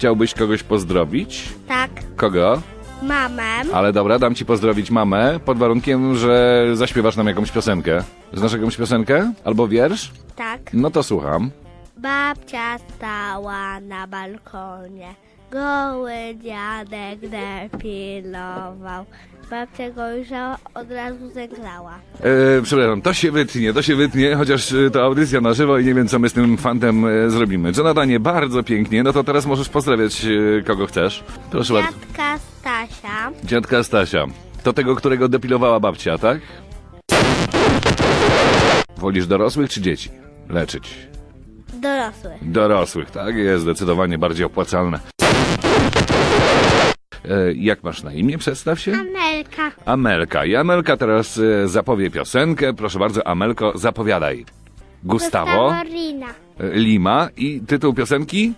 chciałbyś kogoś pozdrowić? Tak, Kogo? mamę. Ale dobra, dam ci pozdrowić mamę, pod warunkiem, że zaśpiewasz nam jakąś piosenkę. Znasz jakąś piosenkę? Albo wiersz? Tak. No to słucham. Babcia stała na balkonie. Goły dziadek depilował. Babcia go już od razu zemdlała. E, przepraszam, to się wytnie, to się wytnie, chociaż e, to audycja na żywo i nie wiem, co my z tym fantem e, zrobimy. Jonatanie, bardzo pięknie, no to teraz możesz pozdrawiać e, kogo chcesz. Proszę bardzo. Dziadka Stasia. Dziadka Stasia. To tego, którego depilowała babcia, tak? Wolisz dorosłych czy dzieci? Leczyć. Dorosły. Dorosłych, tak? Jest zdecydowanie bardziej opłacalne. E, jak masz na imię? Przedstaw się. Amelka. Amelka. I Amelka teraz e, zapowie piosenkę. Proszę bardzo, Amelko, zapowiadaj. Gustavo, Rina. e, Lima i tytuł piosenki?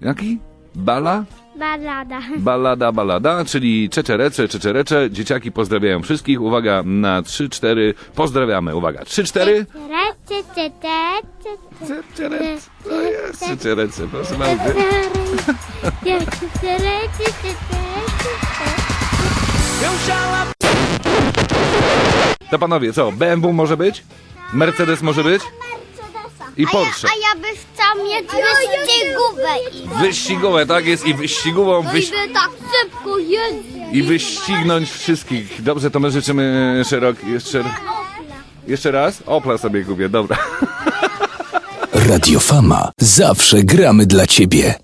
Jaki? Bala? Balada. Balada, balada, czyli czeczerecze, czeczerecze. Dzieciaki pozdrawiają wszystkich. Uwaga, na 3-4 pozdrawiamy. Uwaga, 3-4. Rece, Czeczerecze, to jest czeczerecze, proszę bardzo. To panowie, co? BMW może być? Mercedes może być? I Porsche. A ja bym chciał mieć wyścigówę. Wyścigowe, tak jest, i wyścigową, wyś... Idę tak szybko jeździć. i wyścignąć wszystkich. Dobrze, to my życzymy szerok... jeszcze... Jeszcze raz? Opla sobie kupię, dobra. Radiofama. Zawsze gramy dla ciebie.